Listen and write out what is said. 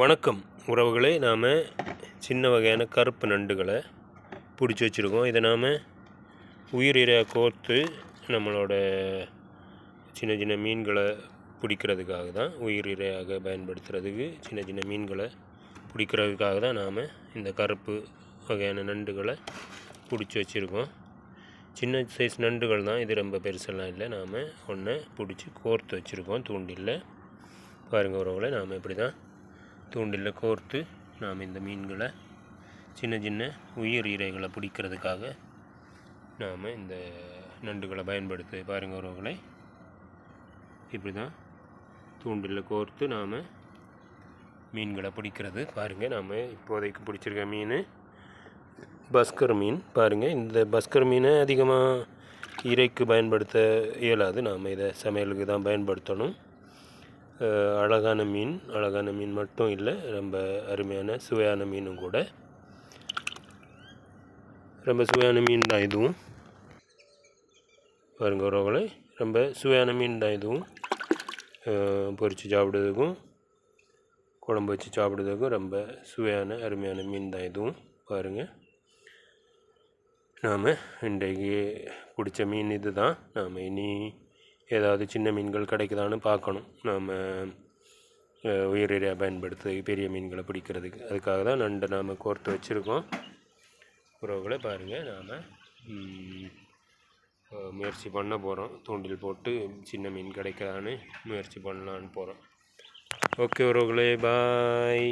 வணக்கம் உறவுகளே நாம் சின்ன வகையான கருப்பு நண்டுகளை பிடிச்சி வச்சுருக்கோம். இதை நாம் உயிரிரையாக கோர்த்து நம்மளோட சின்ன சின்ன மீன்களை பிடிக்கிறதுக்காக தான் உயிரிரையாக பயன்படுத்துகிறதுக்கு சின்ன சின்ன மீன்களை பிடிக்கிறதுக்காக தான் நாம் இந்த கருப்பு வகையான நண்டுகளை பிடிச்சி வச்சுருக்கோம். சின்ன சைஸ் நண்டுகள் தான் இது ரொம்ப பெருசெல்லாம் இல்லை. நாம் ஒன்றை பிடிச்சி கோர்த்து வச்சுருக்கோம் தூண்டிலில். பாருங்கள் உறவுகளை நாம் இப்படி தான் தூண்டிலில் கோர்த்து நாம் இந்த மீன்களை சின்ன சின்ன உயிர் இரைகளை பிடிக்கிறதுக்காக நாம் இந்த நண்டுகளை பயன்படுத்து. பாருங்கள் உறவுகளை. இப்படி தான் தூண்டிலில் கோர்த்து நாம் மீன்களை பிடிக்கிறது. பாருங்கள் நாம் இப்போதைக்கு பிடிச்சிருக்க மீன் பஸ்கர் மீன். பாருங்கள் இந்த பஸ்கர் மீனை அதிகமாக இறைக்கு பயன்படுத்த இயலாது. நாம் இதை சமையலுக்கு தான் பயன்படுத்தணும். அழகான மீன் அழகான மீன் மட்டும் இல்லை ரொம்ப அருமையான சுவையான மீனும் கூட. ரொம்ப சுவையான மீன் தான் இதுவும். பாருங்க உறவுகளை ரொம்ப சுவையான மீன் தான் இதுவும். பொரித்து சாப்பிட்றதுக்கும் குழம்பு வச்சு சாப்பிடுறதுக்கும் ரொம்ப சுவையான அருமையான மீன் தான் இதுவும். பாருங்கள் நாம் இன்றைக்கு பிடிச்ச மீன் இது தான் நாம் இனி ஏதாவது சின்ன மீன்கள் கிடைக்குதான்னு பார்க்கணும். நாம் உயிரிழையாக பயன்படுத்தி பெரிய மீன்களை பிடிக்கிறதுக்கு. அதுக்காக தான் நண்டை நாம் கோர்த்து வச்சுருக்கோம். உறவுகளை பாருங்கள் நாம் முயற்சி பண்ண போகிறோம் தூண்டில் போட்டு சின்ன மீன் கிடைக்காதான்னு முயற்சி பண்ணலான்னு போகிறோம் ஓகே உறவுகளே பாய்.